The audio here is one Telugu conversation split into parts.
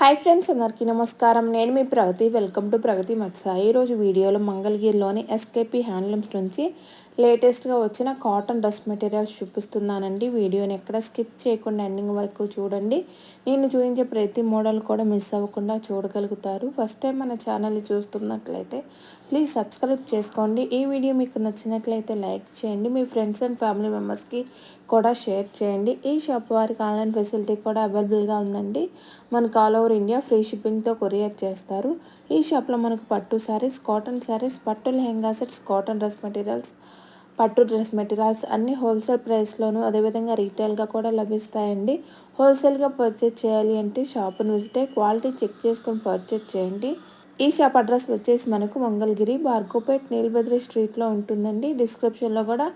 హాయ్ ఫ్రెండ్స్ అందరికీ నమస్కారం. నేను మీ ప్రగతి. వెల్కమ్ టు ప్రగతి మత్స. ఈరోజు వీడియోలో మంగళగిరిలోని ఎస్కేపీ హ్యాండ్లూమ్స్ నుంచి లేటెస్ట్గా వచ్చిన కాటన్ డ్రెస్ మెటీరియల్స్ చూపిస్తున్నానండి. వీడియోని ఎక్కడ స్కిప్ చేయకుండా ఎండింగ్ వరకు చూడండి. నేను చూపించే ప్రతి మోడల్ కూడా మిస్ అవ్వకుండా చూడగలుగుతారు. ఫస్ట్ టైం మన ఛానల్ని చూస్తున్నట్లయితే ప్లీజ్ సబ్స్క్రైబ్ చేసుకోండి. ఈ వీడియో మీకు నచ్చినట్లయితే లైక్ చేయండి. మీ ఫ్రెండ్స్ అండ్ ఫ్యామిలీ మెంబర్స్కి కూడా షేర్ చేయండి. ఈ షాప్ వారికి ఆన్లైన్ ఫెసిలిటీ కూడా అవైలబుల్గా ఉందండి. మనకు ఆల్ ఓవర్ ఇండియా ఫ్రీ షిప్పింగ్తో కొరియర్ చేస్తారు. ఈ షాప్లో మనకు పట్టు శారీస్ కాటన్ శారీస్ పట్టు lehenga sets cotton dress materials పట్టు డ్రెస్ మెటీరియల్స్ అన్నీ హోల్సేల్ ప్రైస్లోనూ అదేవిధంగా రీటైల్గా కూడా లభిస్తాయండి. హోల్సేల్గా పర్చేజ్ చేయాలి అంటే షాప్ను విజిట్ అయ్యి క్వాలిటీ చెక్ చేసుకొని పర్చేజ్ చేయండి. ఈ షాప్ అడ్రస్ వచ్చేసి మనకు మంగళగిరి బార్కోపేట్ నీలబద్రి స్ట్రీట్లో ఉంటుందండి. డిస్క్రిప్షన్లో కూడా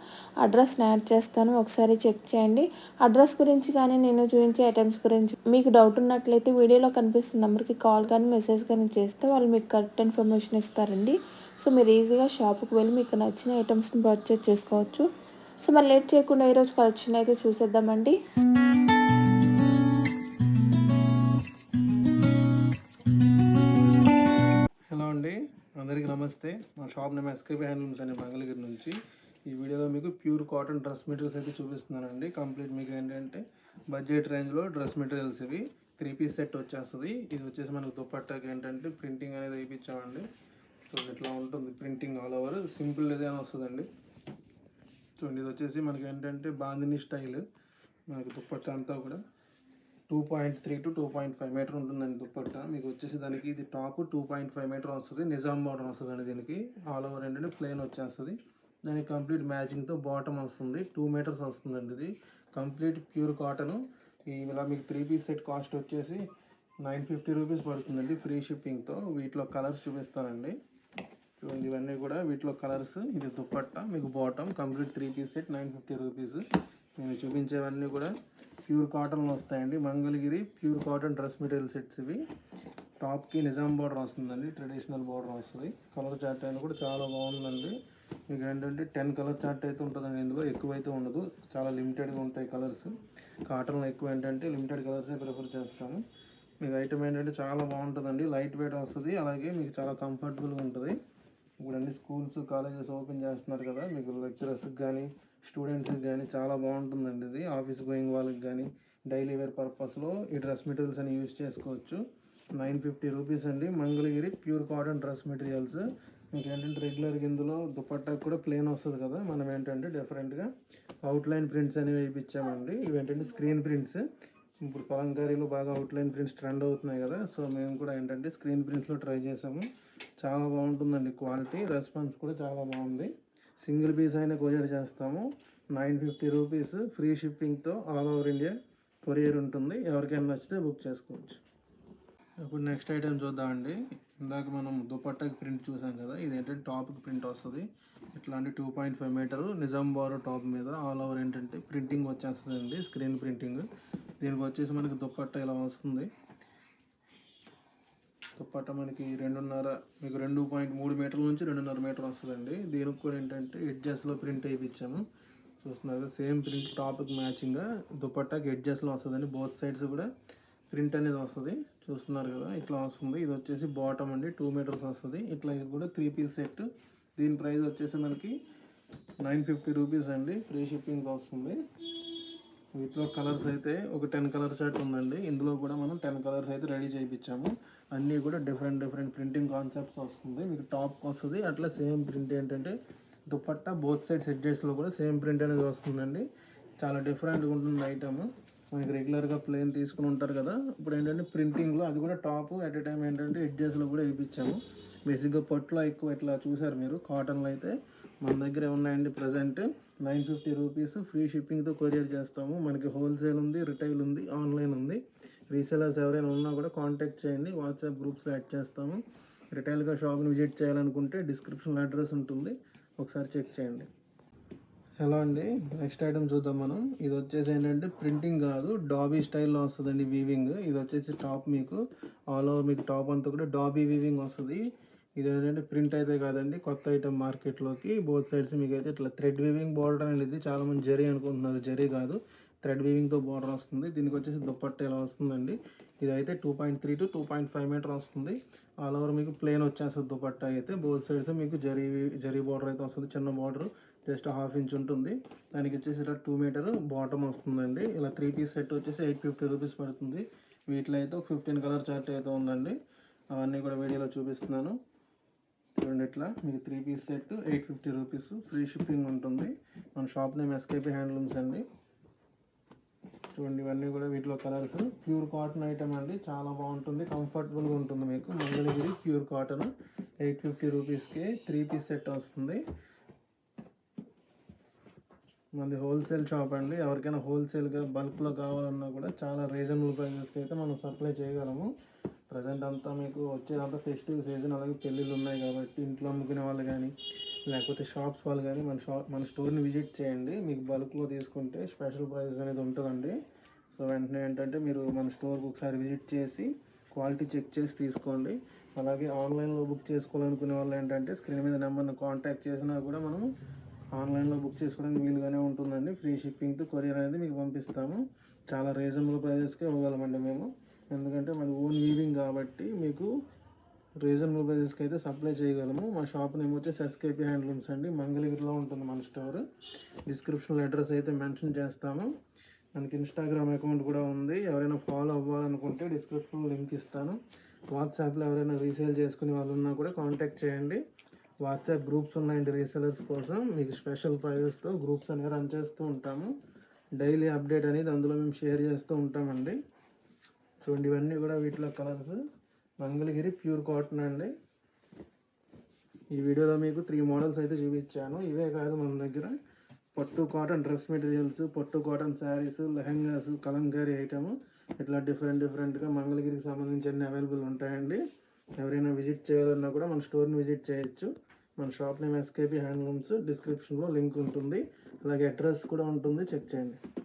అడ్రస్ యాడ్ చేస్తాను. ఒకసారి చెక్ చేయండి. అడ్రస్ గురించి కానీ నేను చూపించే ఐటమ్స్ గురించి మీకు డౌట్ ఉన్నట్లయితే వీడియోలో కనిపిస్తున్న నెంబర్కి కాల్ కానీ మెసేజ్ కానీ చేస్తే వాళ్ళు మీకు కరెక్ట్ ఇన్ఫర్మేషన్ ఇస్తారండి. సో మీరు ఈజీగా షాప్కి వెళ్ళి మీకు నచ్చిన ఐటమ్స్ని పర్చేజ్ చేసుకోవచ్చు. సో మరి లేట్ చేయకుండా ఈరోజు కలెక్షన్ అయితే చూసేద్దామండి. నమస్తే. మా షాప్ నేమ్ ఎస్కేపీ హ్యాండ్లూమ్స్ అనే మంగళగిరి నుంచి. ఈ వీడియోలో మీకు ప్యూర్ కాటన్ డ్రెస్ మెటీరియల్స్ అయితే చూపిస్తున్నానండి. కంప్లీట్ మీకు ఏంటంటే బడ్జెట్ రేంజ్లో డ్రెస్ మెటీరియల్స్ ఇవి. త్రీ పీస్ సెట్ వచ్చేస్తుంది. ఇది వచ్చేసి మనకు దుప్పట్టాకి ఏంటంటే ప్రింటింగ్ అనేది వేయించామండి. సో ఇట్లా ఉంటుంది printing all over simple design వస్తుందండి. చూడండి ఇది వచ్చేసి మనకి ఏంటంటే బాందిని స్టైల్ మనకి దుప్పట్ట అంతా కూడా. Two point three to two point five meter ఉంటుందండి దుప్పట్ట. మీకు వచ్చేసి దానికి ఇది top two point five meter వస్తుంది. నిజాం బార్డర్ వస్తుందండి దీనికి. ఆల్ ఓవర్ ఏంటంటే ప్లెయిన్ వచ్చేస్తుంది. దానికి కంప్లీట్ మ్యాచింగ్తో బాటమ్ వస్తుంది. టూ మీటర్స్ వస్తుందండి ఇది. కంప్లీట్ ప్యూర్ కాటన్ ఇలా మీకు త్రీ పీస్ సెట్ కాస్ట్ వచ్చేసి నైన్ ఫిఫ్టీ రూపీస్ పడుతుందండి ఫ్రీ షిప్పింగ్తో వీటిలో కలర్స్ చూపిస్తానండి. చూడండి ఇవన్నీ కూడా వీటిలో కలర్స్ ఇది దుప్పట్ట. మీకు bottom complete three piece set nine fifty rupees నేను చూపించేవన్నీ కూడా ప్యూర్ కాటన్లో వస్తాయండి. Mangalagiri pure cotton dress material sets ఇవి. టాప్కి నిజాం బార్డర్ వస్తుందండి. ట్రెడిషనల్ బార్డర్ వస్తుంది. కలర్ చార్ట్ అయినా కూడా చాలా బాగుందండి. మీకు ఏంటంటే టెన్ కలర్ చార్ట్ అయితే ఉంటుందండి. ఇందులో ఎక్కువ అయితే ఉండదు. చాలా లిమిటెడ్గా ఉంటాయి కలర్స్. కాటన్లో ఎక్కువ ఏంటంటే లిమిటెడ్ కలర్సే ప్రిఫర్ చేస్తాము. మీకు ఐటమ్ ఏంటంటే చాలా బాగుంటుందండి. లైట్ వెయిట్ వస్తుంది. అలాగే మీకు చాలా కంఫర్టబుల్గా ఉంటుంది. ఇప్పుడు అన్ని స్కూల్స్ కాలేజెస్ ఓపెన్ చేస్తున్నారు కదా. మీకు లెక్చరర్స్కి కానీ స్టూడెంట్స్కి కానీ చాలా బాగుంటుందండి ఇది. ఆఫీస్ గోయింగ్ వాళ్ళకి కానీ డైలీ వేర్ పర్పస్లో ఈ డ్రెస్ మెటీరియల్స్ అని యూజ్ చేసుకోవచ్చు. నైన్ ఫిఫ్టీ రూపీస్ అండి. Mangalagiri pure cotton dress materials. మీకు ఏంటంటే రెగ్యులర్గా ఇందులో దుపట్టా కూడా ప్లేన్ వస్తుంది కదా. మనం ఏంటంటే డిఫరెంట్గా అవుట్లైన్ ప్రింట్స్ అనేవి వేయించామండి. ఇవి ఏంటంటే స్క్రీన్ ప్రింట్స్ ఇప్పుడు కలంకారీలో బాగా అవుట్లైన్ ప్రింట్స్ ట్రెండ్ అవుతున్నాయి కదా. సో మేము కూడా ఏంటంటే స్క్రీన్ ప్రింట్స్లో ట్రై చేసాము. చాలా బాగుంటుందండి. క్వాలిటీ రెస్పాన్స్ కూడా చాలా బాగుంది. సింగిల్ పీస్ అయినా కొరియర్ చేస్తాము. నైన్ ఫిఫ్టీ రూపీస్ ఫ్రీ షిప్పింగ్తో ఆల్ ఓవర్ ఇండియా కొరియర్ ఉంటుంది. ఎవరికైనా నచ్చితే బుక్ చేసుకోవచ్చు. ఇప్పుడు నెక్స్ట్ ఐటెం చూద్దామండి. ఇందాక మనం దుపట్టాకి ప్రింట్ చూసాం కదా ఇది ఏంటంటే టాప్కి ప్రింట్ వస్తుంది. ఇట్లాంటి టూ పాయింట్ ఫైవ్ మీటర్ నిజాంబారు టాప్ మీద ఆల్ ఓవర్ ఏంటంటే ప్రింటింగ్ వచ్చేస్తుందండి స్క్రీన్ ప్రింటింగ్. దీనికి వచ్చేసి మనకి దుపట్టా ఇలా వస్తుంది. దుపట్టా మనకి రెండున్నర మీకు రెండు పాయింట్ మూడు మీటర్ల నుంచి రెండున్నర మీటర్ వస్తుందండి. దీనికి కూడా ఏంటంటే ఎడ్జెస్లో ప్రింట్ వేయించాము చూస్తున్నారు సేమ్ ప్రింట్ టాప్కి మ్యాచింగ్గా దుప్పట్టాకి ఎడ్జెస్లో వస్తుందండి. బోత్ సైడ్స్ కూడా ప్రింట్ అనేది వస్తుంది. చూస్తున్నారు కదా ఇట్లా వస్తుంది. ఇది వచ్చేసి బాటమ్ అండి. టూ మీటర్స్ వస్తుంది. ఇట్లా ఇది కూడా త్రీ పీస్ సెట్ దీని ప్రైస్ వచ్చేసి మనకి నైన్ ఫిఫ్టీ రూపీస్ అండి. ఫ్రీ షిప్పింగ్ వస్తుంది. వీటిలో కలర్స్ అయితే ఒక టెన్ కలర్ చార్ట్ ఉందండి. ఇందులో కూడా మనం టెన్ కలర్స్ అయితే రెడీ చేయించాము అన్నీ కూడా డిఫరెంట్ డిఫరెంట్ ప్రింటింగ్ కాన్సెప్ట్స్ వస్తుంది. మీకు టాప్ వస్తుంది. అట్లా సేమ్ ప్రింట్ ఏంటంటే దుపట్టా బోత్ సైడ్స్ ఎడ్జెస్లో కూడా సేమ్ ప్రింట్ అనేది వస్తుందండి. చాలా డిఫరెంట్గా ఉంటుంది ఐటమ్ మనకి రెగ్యులర్గా ప్లేన్ తీసుకుని ఉంటారు కదా. ఇప్పుడు ఏంటంటే ప్రింటింగ్లో అది కూడా టాప్ ఎట్ ఎ టైం ఏంటంటే ఎడ్జెస్లో కూడా వేయించాము. బేసిక్గా పట్టులో ఎక్కువ ఇట్లా చూసారు మీరు. కాటన్లో అయితే మన దగ్గర ఉన్నాయండి present nine fifty rupees free షిప్పింగ్తో courier చేస్తాము. మనకి హోల్సేల్ ఉంది రిటైల్ ఉంది ఆన్లైన్ ఉంది. రీసెలర్స్ ఎవరైనా ఉన్నా కూడా కాంటాక్ట్ చేయండి. వాట్సాప్ గ్రూప్స్లో యాడ్ చేస్తాము. రిటైల్గా షాప్ని విజిట్ చేయాలనుకుంటే డిస్క్రిప్షన్లో అడ్రస్ ఉంటుంది. ఒకసారి చెక్ చేయండి. హలో అండి నెక్స్ట్ ఐటమ్ చూద్దాం మనం. ఇది వచ్చేసి ఏంటంటే ప్రింటింగ్ కాదు డాబీ స్టైల్లో వస్తుందండి వీవింగ్. ఇది వచ్చేసి టాప్ మీకు ఆల్ ఓవర్ మీకు టాప్ అంతా కూడా డాబీ వీవింగ్ వస్తుంది. ఇది ఏంటంటే ప్రింట్ అయితే కాదండి కొత్త ఐటమ్ మార్కెట్లోకి బోత్ సైడ్స్ మీకు అయితే ఇట్లా థ్రెడ్ వీవింగ్ బార్డర్ అనేది చాలా మంది జరీ అనుకుంటున్నారు. జరీ కాదు థ్రెడ్ వీవింగ్తో బార్డర్ వస్తుంది. దీనికి వచ్చేసి దుప్పట్ట ఇలా వస్తుందండి. ఇదైతే two point three to two point five meter వస్తుంది. ఆల్ ఓవర్ మీకు ప్లేన్ వచ్చేస్తుంది దుపట్ట అయితే. బోత్ సైడ్స్ మీకు జరీ జరీ బార్డర్ అయితే వస్తుంది. చిన్న బార్డర్ జస్ట్ హాఫ్ ఇంచ్ ఉంటుంది. దానికి వచ్చేసి ఇలా టూ మీటర్ బాటమ్ వస్తుందండి. ఇలా త్రీ పీస్ సెట్ వచ్చేసి ఎయిట్ ఫిఫ్టీ రూపీస్ పడుతుంది. వీటిలో అయితే ఒక ఫిఫ్టీన్ కలర్ చార్ట్ అయితే ఉందండి. అవన్నీ కూడా వీడియోలో చూపిస్తున్నాను. చూడండి ఇట్లా మీకు three piece set eight fifty rupees free shipping ఉంటుంది. మన షాప్ నేమ్ ఎస్కేపీ హ్యాండ్లూమ్స్ అండి. చూడండి ఇవన్నీ కూడా వీటిలో కలర్స్ ప్యూర్ కాటన్ ఐటమ్ అండి. చాలా బాగుంటుంది. కంఫర్టబుల్గా ఉంటుంది మీకు. Mangalagiri pure cotton eight fifty రూపీస్కి త్రీ పీస్ సెట్ వస్తుంది. మనది హోల్సేల్ షాప్ అండి. ఎవరికైనా హోల్సేల్గా బల్క్లో కావాలన్నా కూడా చాలా రీజనబుల్ ప్రైజెస్కి అయితే మనం సప్లై చేయగలము. ప్రజెంట్ అంతా మీకు వచ్చేదంతా ఫెస్టివ్ సీజన్ అలాగే పెళ్ళిళ్ళు ఉన్నాయి కాబట్టి ఇంట్లో అమ్ముకునే వాళ్ళు కానీ లేకపోతే షాప్స్ వాళ్ళు కానీ మన షాప్ మన స్టోర్ని విజిట్ చేయండి. మీకు బల్క్లో తీసుకుంటే స్పెషల్ ప్రైజెస్ అనేది ఉంటుందండి. సో వెంటనే ఏంటంటే మీరు మన స్టోర్కి ఒకసారి విజిట్ చేసి క్వాలిటీ చెక్ చేసి తీసుకోండి. అలాగే ఆన్లైన్లో బుక్ చేసుకోవాలనుకునే వాళ్ళు ఏంటంటే స్క్రీన్ మీద నెంబర్ని కాంటాక్ట్ చేసినా కూడా మనం ఆన్లైన్లో బుక్ చేసుకోవడానికి వీలుగానే ఉంటుందండి. ఫ్రీ షిప్పింగ్తో కొరియర్ అనేది మీకు పంపిస్తాము. చాలా రీజనబుల్ ప్రైజెస్కే ఇవ్వగలమండి మేము. ఎందుకంటే మన ఓన్ వీవింగ్ కాబట్టి మీకు రీజనబుల్ ప్రైజెస్కి అయితే సప్లై చేయగలము. మా షాప్ నేమ్ వచ్చేసి ఎస్కేపీ హ్యాండ్లూమ్స్ అండి. మంగళగిరిలో ఉంటుంది మన స్టోర్ డిస్క్రిప్షన్లో అడ్రస్ అయితే మెన్షన్ చేస్తాము మనకి ఇన్స్టాగ్రామ్ అకౌంట్ కూడా ఉంది. ఎవరైనా ఫాలో అవ్వాలనుకుంటే డిస్క్రిప్షన్లో లింక్ ఇస్తాను. వాట్సాప్లో ఎవరైనా రీసేల్ చేసుకునే వాళ్ళు ఉన్నా కూడా కాంటాక్ట్ చేయండి. వాట్సాప్ గ్రూప్స్ ఉన్నాయండి రీసెలర్స్ కోసం. మీకు స్పెషల్ ప్రైజెస్తో గ్రూప్స్ అనేవి రన్ చేస్తూ ఉంటాము. డైలీ అప్డేట్ అనేది అందులో మేము షేర్ చేస్తూ ఉంటామండి. చూడండి ఇవన్నీ కూడా వీటిలో కలర్స్. మంగళగిరి ప్యూర్ కాటన్ అండి. ఈ వీడియోలో మీకు త్రీ మోడల్స్ అయితే చూపించాను. ఇవే కాదు మన దగ్గర. పట్టు కాటన్ డ్రెస్ మెటీరియల్స్ పట్టు cotton saris lehengas Kalamkari item. ఇట్లా డిఫరెంట్ డిఫరెంట్గా మంగళగిరికి సంబంధించి అన్ని అవైలబుల్ ఉంటాయండి. ఎవరైనా విజిట్ చేయాలన్నా కూడా మన స్టోర్ని విజిట్ చేయొచ్చు. మన షాప్ నేమ్ ఎస్కేపీ హ్యాండ్లూమ్స్ డిస్క్రిప్షన్లో లింక్ ఉంటుంది. అలాగే అడ్రస్ కూడా ఉంటుంది. చెక్ చేయండి.